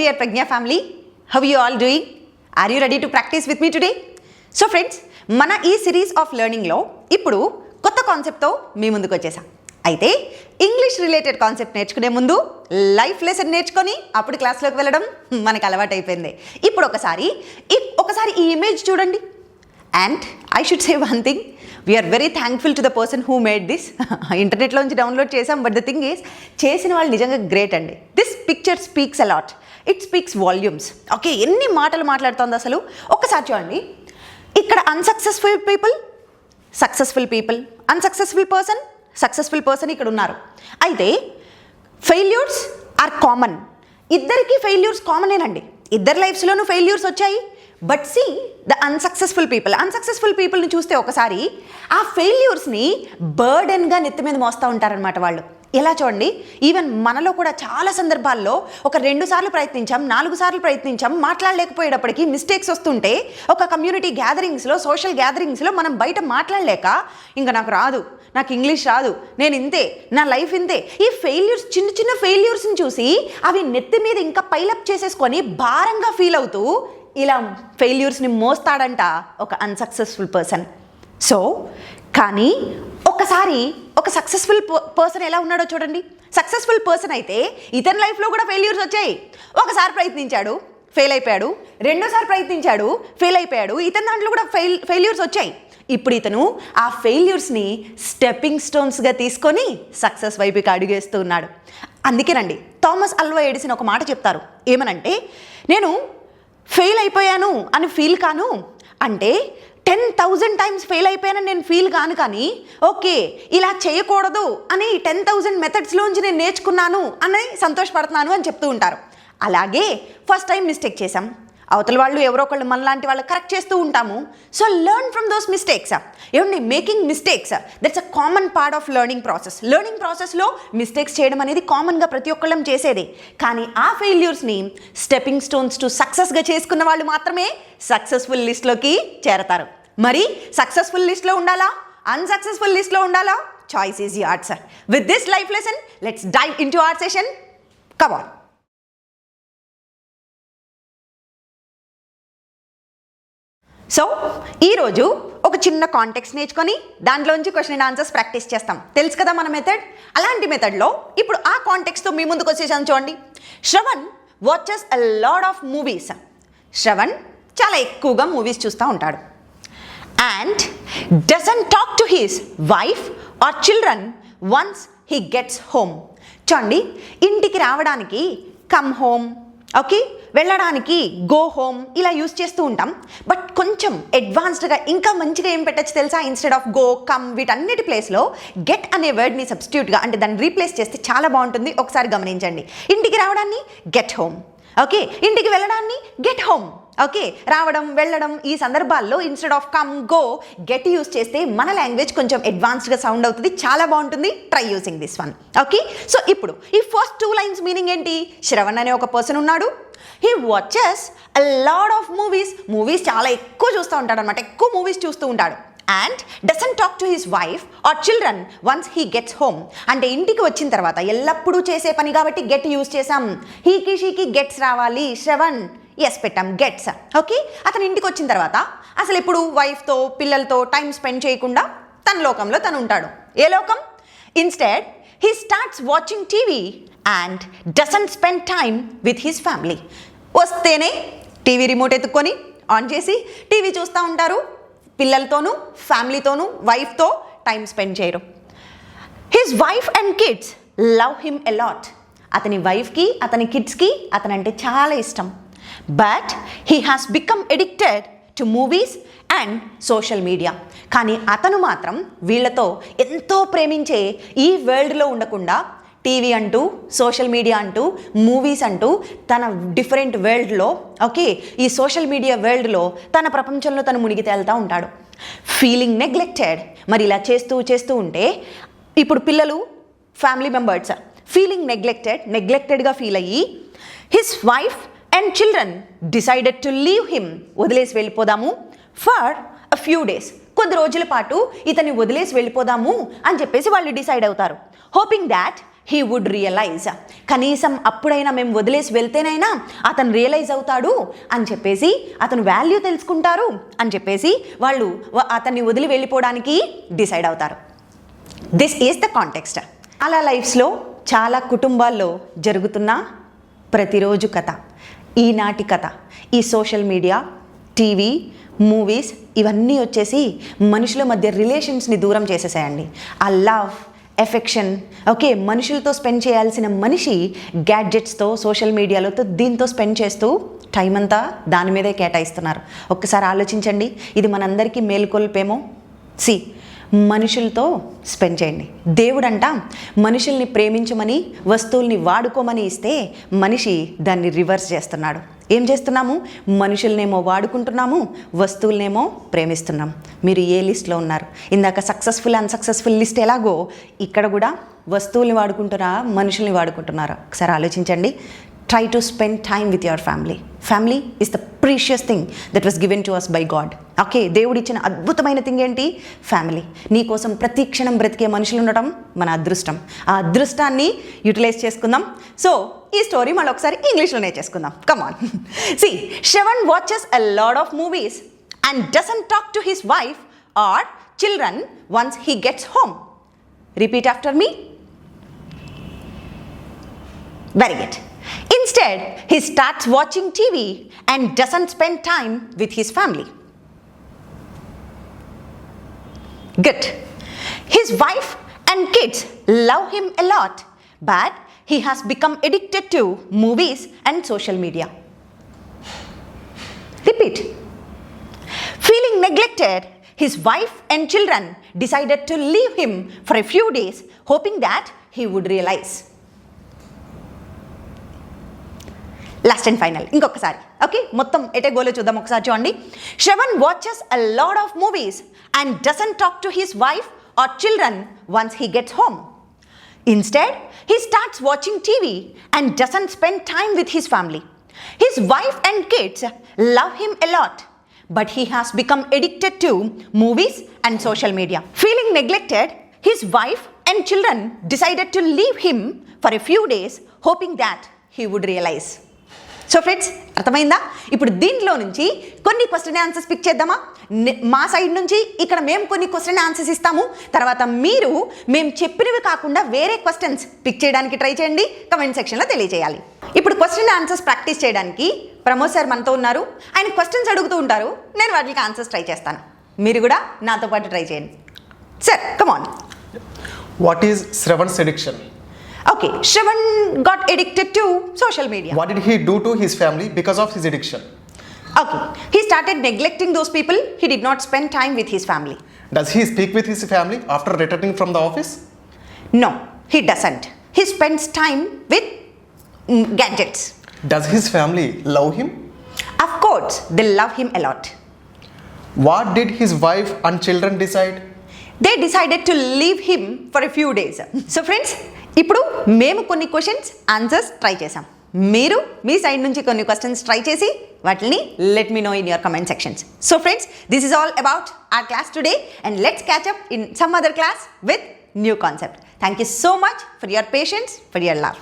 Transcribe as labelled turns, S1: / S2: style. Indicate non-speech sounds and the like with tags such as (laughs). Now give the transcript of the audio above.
S1: dear Pragnya family. How are you all doing? Are you ready to practice with me today? So friends మన ఈ series of లెర్నింగ్లో ఇప్పుడు కొత్త కాన్సెప్ట్తో మీ ముందుకు వచ్చేసాం అయితే ఇంగ్లీష్ రిలేటెడ్ కాన్సెప్ట్ నేర్చుకునే ముందు లైఫ్ లెసన్ నేర్చుకొని అప్పుడు క్లాస్లోకి వెళ్ళడం మనకు అయిపోయింది ఇప్పుడు ఒకసారి ఒకసారి ఈ ఇమేజ్ చూడండి and I should say one thing we are very thankful to the person who made this ఇంటర్నెట్లోంచి download చేసాం బట్ ద థింగ్ ఈస్ చేసిన వాళ్ళు నిజంగా గ్రేట్ అండి this picture speaks a lot it speaks volumes okay ఎన్ని మాటలు మాట్లాడుతుంది అసలు? ఒక్కసారి చూడండి. ఇక్కడ unsuccessful people successful people unsuccessful person successful person ఇక్కడ ఉన్నారు. అయితే ఫెయిల్యూర్స్ ఆర్ కామన్ ఇద్దరికి ఫెయిల్యూర్స్ కామనేనండి ఇద్దరి లైఫ్స్లోనూ ఫెయిల్యూర్స్ వచ్చాయి. But see the unsuccessful people unsuccessful పీపుల్ని చూస్తే ఒకసారి ఆ ఫెయిల్యూర్స్ని బర్డెన్గా నెత్తి మీద మోస్తూ ఉంటారనమాట వాళ్ళు. ఎలా చూడండి? ఈవెన్ మనలో కూడా చాలా సందర్భాల్లో ఒక రెండు సార్లు ప్రయత్నించాం నాలుగు సార్లు ప్రయత్నించాం మాట్లాడలేకపోయేటప్పటికి మిస్టేక్స్ వస్తుంటే ఒక కమ్యూనిటీ గ్యాదరింగ్స్లో సోషల్ గ్యాదరింగ్స్లో మనం బయట మాట్లాడలేక ఇంకా నాకు రాదు నాకు ఇంగ్లీష్ రాదు నేను ఇంతే నా లైఫ్ ఇంతే. ఈ ఫెయిల్యూర్స్ చిన్న చిన్న ఫెయిల్యూర్స్ని చూసి అవి నెత్తి మీద ఇంకా పైలప్ చేసేసుకొని భారంగా ఫీల్ అవుతూ ఇలా ఫెయిల్యూర్స్ని మోస్తాడంట ఒక అన్సక్సెస్ఫుల్ పర్సన్ సో కానీ ఒకసారి ఒక సక్సెస్ఫుల్ పర్సన్ ఎలా ఉన్నాడో చూడండి. సక్సెస్ఫుల్ పర్సన్ అయితే ఇతని లైఫ్లో కూడా ఫెయిల్యూర్స్ వచ్చాయి. ఒకసారి ప్రయత్నించాడు ఫెయిల్ అయిపోయాడు. రెండోసారి ప్రయత్నించాడు ఫెయిల్ అయిపోయాడు. ఇతని దాంట్లో కూడా ఫెయిల్ ఫెయిల్యూర్స్ వచ్చాయి. ఇప్పుడు ఇతను ఆ ఫెయిల్యూర్స్ని స్టెప్పింగ్ స్టోన్స్గా తీసుకొని సక్సెస్ వైపుకి అడుగేస్తూ ఉన్నాడు. అందుకేనండి థామస్ అల్వా ఎడిసిన ఒక మాట చెప్తారు. ఏమనంటే నేను ఫెయిల్ అయిపోయాను అని ఫీల్ కాను అంటే టెన్ థౌజండ్ టైమ్స్ ఫెయిల్ అయిపోయానని నేను ఫీల్ కాను కానీ ఓకే ఇలా చేయకూడదు అని టెన్ థౌజండ్ మెథడ్స్లోంచి నేను నేర్చుకున్నాను అని సంతోషపడుతున్నాను అని చెప్తూ ఉంటారు. అలాగే ఫస్ట్ టైం మిస్టేక్ చేశాం. అవతల వాళ్ళు ఎవరో ఒకళ్ళు మనలాంటి వాళ్ళు కరెక్ట్ చేస్తూ ఉంటాము. So learn from those mistakes ఏమండి? Making mistakes that's a common part of learning process learning ప్రాసెస్లో మిస్టేక్స్ చేయడం అనేది కామన్గా ప్రతి ఒక్కళ్ళం చేసేదే. కానీ ఆ ఫెయిల్యూర్స్ని స్టెప్పింగ్ స్టోన్స్ టు సక్సెస్గా చేసుకున్న వాళ్ళు మాత్రమే సక్సెస్ఫుల్ లిస్ట్లోకి చేరతారు. మరి సక్సెస్ఫుల్ లిస్ట్లో ఉండాలా? అన్సక్సెస్ఫుల్ లిస్ట్లో ఉండాలా? Choice is art sir with this life lesson let's dive into our session కవాన్ so ఈరోజు ఒక చిన్న కాంటెక్స్ట్ నేర్చుకొని దాంట్లోంచి క్వశ్చన్ అండ్ ఆన్సర్స్ ప్రాక్టీస్ చేస్తాం. తెలుసు కదా మన మెథడ్ అలాంటి మెథడ్లో ఇప్పుడు ఆ కాంటెక్స్తో మీ ముందుకు వచ్చేసాను చూడండి. Shravan watches a lot of movies Shravan చాలా ఎక్కువగా మూవీస్ చూస్తూ ఉంటాడు. And doesn't talk to his wife or children once he gets home చూడండి ఇంటికి రావడానికి కమ్ హోమ్ ఓకే వెళ్ళడానికి గో హోమ్ ఇలా యూస్ చేస్తూ ఉంటాం. బట్ కొంచెం అడ్వాన్స్డ్గా ఇంకా మంచిగా ఏం పెట్టచ్చు తెలుసా? ఇన్స్టెడ్ ఆఫ్ గో కమ్ వీటన్నిటి ప్లేస్లో గెట్ అనే వర్డ్ని సబ్స్టిట్యూట్గా అంటే దాన్ని రీప్లేస్ చేస్తే చాలా బాగుంటుంది. ఒకసారి గమనించండి. ఇంటికి రావడాన్ని గెట్ హోమ్ ఓకే ఇంటికి వెళ్ళడాన్ని గెట్ హోమ్ ఓకే రావడం వెళ్ళడం ఈ సందర్భాల్లో instead of come go get use చేస్తే మన లాంగ్వేజ్ కొంచెం అడ్వాన్స్డ్గా సౌండ్ అవుతుంది. చాలా బాగుంటుంది. Try using this one okay so ఇప్పుడు ఈ ఫస్ట్ టూ లైన్స్ మీనింగ్ ఏంటి? శ్రవణ్ అనే ఒక పర్సన్ ఉన్నాడు. He watches a lot of movies movies చాలా ఎక్కువ చూస్తూ ఉంటాడు అనమాట ఎక్కువ మూవీస్ చూస్తూ ఉంటాడు. And doesn't talk to his wife or children once he gets home అంటే ఇంటికి వచ్చిన తర్వాత ఎల్లప్పుడూ చేసే పని కాబట్టి గెట్ యూస్ చేసాం హీకి షీకి గెట్స్ రావాలి. శ్రవణ్ ఎస్ పెట్టాం. గెట్స్ ఓకే అతను ఇంటికి వచ్చిన తర్వాత అసలు ఎప్పుడు వైఫ్తో పిల్లలతో టైం స్పెండ్ చేయకుండా తన లోకంలో తను ఉంటాడు. ఏ లోకం? Instead he starts watching TV and doesn't spend time with his family వస్తేనే టీవీ రిమోట్ ఎత్తుక్కొని ఆన్ చేసి టీవీ చూస్తూ ఉంటారు. పిల్లలతోనూ ఫ్యామిలీతోనూ వైఫ్తో టైం స్పెండ్ చేయరు. His wife and kids love him a lot అతని వైఫ్కి అతని కిడ్స్కి అతనంటే చాలా ఇష్టం. But he has become addicted to movies and social media కానీ అతను మాత్రం వీళ్ళతో ఎంతో ప్రేమించే ఈ వరల్డ్లో ఉండకుండా టీవీ అంటూ సోషల్ మీడియా అంటూ మూవీస్ అంటూ తన డిఫరెంట్ వరల్డ్లో ఓకే ఈ సోషల్ మీడియా వరల్డ్లో తన ప్రపంచంలో తను మునిగి తేలుతూ ఉంటాడు. ఫీలింగ్ నెగ్లెక్టెడ్ మరి ఇలా చేస్తూ చేస్తూ ఉంటే ఇప్పుడు పిల్లలు ఫ్యామిలీ మెంబర్స్ ఫీలింగ్ నెగ్లెక్టెడ్ నెగ్లెక్టెడ్గా ఫీల్ అయ్యి his wife and children decided to leave him వదిలేసి వెళ్ళిపోదాము ఫర్ అ ఫ్యూ డేస్ కొద్ది రోజుల పాటు ఇతన్ని వదిలేసి వెళ్ళిపోదాము అని చెప్పేసి వాళ్ళు డిసైడ్ అవుతారు. Hoping that he would realise కనీసం అప్పుడైనా మేము వదిలేసి వెళ్తేనైనా అతను రియలైజ్ అవుతాడు అని చెప్పేసి అతను వాల్యూ తెలుసుకుంటారు అని చెప్పేసి వాళ్ళు అతన్ని వదిలి వెళ్ళిపోవడానికి డిసైడ్ అవుతారు. దిస్ ఈజ్ ద కాంటెక్స్ట్ అలా లైఫ్స్లో చాలా కుటుంబాల్లో జరుగుతున్న ప్రతిరోజు కథ ఈనాటి కథ ఈ సోషల్ మీడియా టీవీ మూవీస్ ఇవన్నీ వచ్చేసి మనుషుల మధ్య రిలేషన్స్ని దూరం చేసేసాయండి. ఆ లవ్ ఎఫెక్షన్ ఓకే మనుషులతో స్పెండ్ చేయాల్సిన మనిషి గ్యాడ్జెట్స్తో సోషల్ మీడియాలతో దీంతో స్పెండ్ చేస్తూ టైం అంతా దాని మీదే కేటాయిస్తున్నారు. ఒక్కసారి ఆలోచించండి. ఇది మనందరికీ మేలుకొల్పేమో? సి మనుషులతో స్పెండ్ చేయండి. దేవుడంట మనుషుల్ని ప్రేమించమని వస్తువుల్ని వాడుకోమని ఇస్తే మనిషి దాన్ని రివర్స్ చేస్తున్నాడు. ఏం చేస్తున్నాము? మనుషులనేమో వాడుకుంటున్నాము వస్తువులనేమో ప్రేమిస్తున్నాం మీరు ఏ లిస్ట్లో ఉన్నారు? ఇందాక సక్సెస్ఫుల్ అన్సక్సెస్ఫుల్ లిస్ట్ ఎలాగో ఇక్కడ కూడా వస్తువుల్ని వాడుకుంటున్నారా మనుషుల్ని వాడుకుంటున్నారా? ఒకసారి ఆలోచించండి. Try to spend time with your family family is the precious thing that was given to us by God okay దేవుడు ఇచ్చిన అద్భుతమైన థింగ్ ఏంటి? ఫ్యామిలీ నీ కోసం ప్రతి క్షణం బ్రతికే మనుషులు ఉండటం మన అదృష్టం. ఆ అదృష్టాన్ని యూటిలైజ్ చేసుకుందాం. సో ఈ స్టోరీ మళ్ళీ ఒకసారి ఇంగ్లీష్లోనే చేసుకుందాం. Come on see Shravan watches a lot of movies and doesn't talk to his wife or children once he gets home repeat after me very good Instead, he starts watching TV and doesn't spend time with his family. Good. His wife and kids love him a lot, but he has become addicted to movies and social media. Repeat. Feeling neglected, his wife and children decided to leave him for a few days, hoping that he would realize. Last and final ఇంకొకసారి okay మొత్తం ఎటే గోలో చూద్దాం ఒకసారి చూడండి Shravan watches a lot of movies and doesn't talk to his wife or children once he gets home instead he starts watching TV and doesn't spend time with his family his wife and kids love him a lot but he has become addicted to movies and social media. Feeling neglected, his wife and children decided to leave him for a few days, hoping that he would realize. so friends అర్థమైందా? ఇప్పుడు దీంట్లో నుంచి కొన్ని question answers pick చేద్దామా? మా side నుంచి ఇక్కడ మేము కొన్ని క్వశ్చన్ ఆన్సర్స్ ఇస్తాము. తర్వాత మీరు మేము చెప్పినవి కాకుండా వేరే క్వశ్చన్స్ పిక్ చేయడానికి ట్రై చేయండి. కమెంట్ సెక్షన్లో తెలియజేయాలి. ఇప్పుడు క్వశ్చన్ ఆన్సర్స్ ప్రాక్టీస్ చేయడానికి ప్రమోద్ సార్ మనతో ఉన్నారు. ఆయన క్వశ్చన్స్ అడుగుతూ ఉంటారు. నేను వాటికి ఆన్సర్స్ ట్రై చేస్తాను. మీరు కూడా నాతో పాటు ట్రై చేయండి. Sir come on
S2: what is Shravan sedition
S1: Okay, Shivan got addicted to social media.
S2: What did he do to his family because of his addiction?
S1: Okay, he started neglecting those people. He did not spend time with his family.
S2: Does he speak with his family after returning from the office?
S1: No, he doesn't. He spends time with mm, gadgets.
S2: Does his family love him?
S1: Of course, they love him a lot.
S2: What did his wife and children decide?
S1: They decided to leave him for a few days. (laughs) So, friends, ఇప్పుడు మేము కొన్ని questions answers try చేసాం మీరు మీ side నుంచి కొన్ని questions try చేసి వాటిని let me know in your comment sections so friends this is all about our class today and let's catch up in some other class with new concept thank you so much for your patience for your love